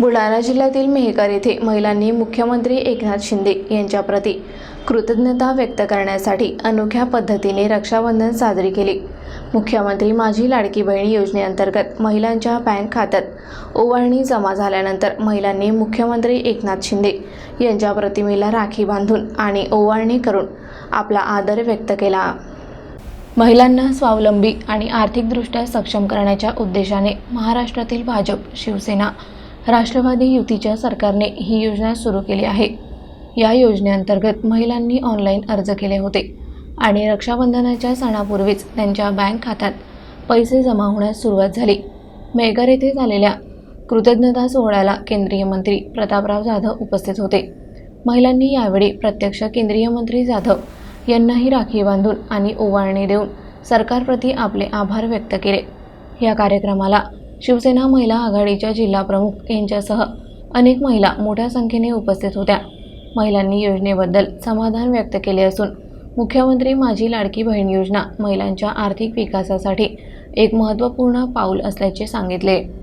बुलढाणा जिल्ह्यातील मेहकर येथे महिलांनी मुख्यमंत्री एकनाथ शिंदे यांच्याप्रती कृतज्ञता व्यक्त करण्यासाठी अनोख्या पद्धतीने रक्षाबंधन साजरी केले. मुख्यमंत्री माझी लाडकी बहीण योजनेअंतर्गत महिलांच्या बँक खात्यात ओवाळणी जमा झाल्यानंतर महिलांनी मुख्यमंत्री एकनाथ शिंदे यांच्या प्रतिमेला राखी बांधून आणि ओवाळणी करून आपला आदर व्यक्त केला. महिलांना स्वावलंबी आणि आर्थिकदृष्ट्या सक्षम करण्याच्या उद्देशाने महाराष्ट्रातील भाजप शिवसेना राष्ट्रवादी युतीच्या सरकारने ही योजना सुरू केली आहे. या योजनेअंतर्गत महिलांनी ऑनलाईन अर्ज केले होते आणि रक्षाबंधनाच्या सणापूर्वीच त्यांच्या बँक खात्यात पैसे जमा होण्यास सुरुवात झाली. मेघर येथे झालेल्या कृतज्ञता सोहळ्याला केंद्रीय मंत्री प्रतापराव जाधव उपस्थित होते. महिलांनी यावेळी प्रत्यक्ष केंद्रीय मंत्री जाधव यांनाही राखी बांधून आणि ओवाळणी देऊन सरकारप्रती आपले आभार व्यक्त केले. या कार्यक्रमाला शिवसेना महिला आघाडीच्या जिल्हाप्रमुख यांच्यासह अनेक महिला मोठ्या संख्येने उपस्थित होत्या. महिलांनी योजनेबद्दल समाधान व्यक्त केले असून मुख्यमंत्री माझी लाडकी बहीण योजना महिलांच्या आर्थिक विकासासाठी एक महत्त्वपूर्ण पाऊल असल्याचे सांगितले.